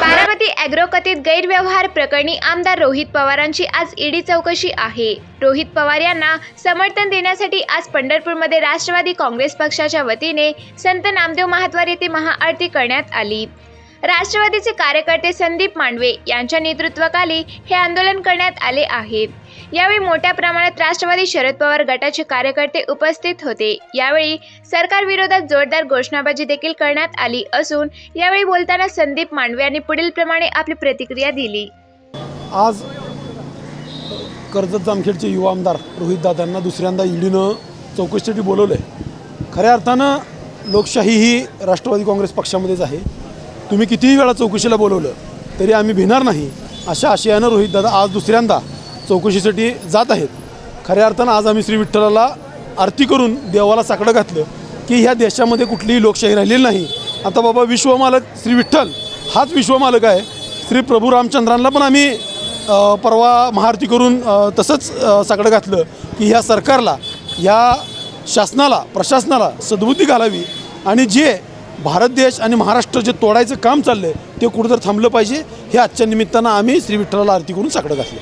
Baramati agro कथित गैरव्यवहार प्रकरणी आमदार रोहित पवारांची आज ईडी चौकशी आहे. रोहित पवार यांना समर्थन देण्यासाठी आज पंढरपूरमध्ये राष्ट्रवादी काँग्रेस पक्षाच्या वतीने संत नामदेव महाद्वार येथे महाआरती करण्यात आली. राष्ट्रवादीचे कार्यकर्ते संदीप मांडवे यांच्या नेतृत्वाखाली हे आंदोलन करण्यात आले आहे. यावेळी मोठ्या प्रमाणात राष्ट्रवादी शरद पवार गटाचे कार्यकर्ते उपस्थित होते. यावेळी सरकार विरोधात जोरदार घोषणाबाजी देखील करण्यात आली असून यावेळी बोलताना संदीप मांडवे यांनी पुढील प्रमाणे आपली प्रतिक्रिया दिली. आज कर्जत जामखेडचे युवा आमदार रोहितदादांना दुसऱ्यांदा ईडीनं चौकशीसाठी बोलवलं आहे खऱ्या अर्थानं लोकशाही ही राष्ट्रवादी काँग्रेस पक्षामध्येच आहे. तुम्ही कितीही वेळा चौकशीला बोलवलं तरी आम्ही भिणार नाही. अशा आशयानं रोहितदादा आज दुसऱ्यांदा चौकशीसाठी जात आहेत. खऱ्या अर्थानं आज आम्ही श्री विठ्ठलाला आरती करून देवाला साकडं घातलं की ह्या देशामध्ये कुठलीही लोकशाही राहिलेली नाही. आता बाबा विश्वमालक श्री विठ्ठल हाच विश्वमालक आहे. श्री प्रभू रामचंद्रांना पण आम्ही परवा महाआरती करून तसंच साकडं घातलं की ह्या सरकारला ह्या शासनाला प्रशासनाला सद्बुद्धी घालावी. आणि जे भारत देश आणि महाराष्ट्र जे तोडायचं काम चाललं आहे ते कुठंतरी थांबलं पाहिजे. हे आजच्या निमित्तानं आम्ही श्री विठ्ठलाला आरती करून साकडं घातलं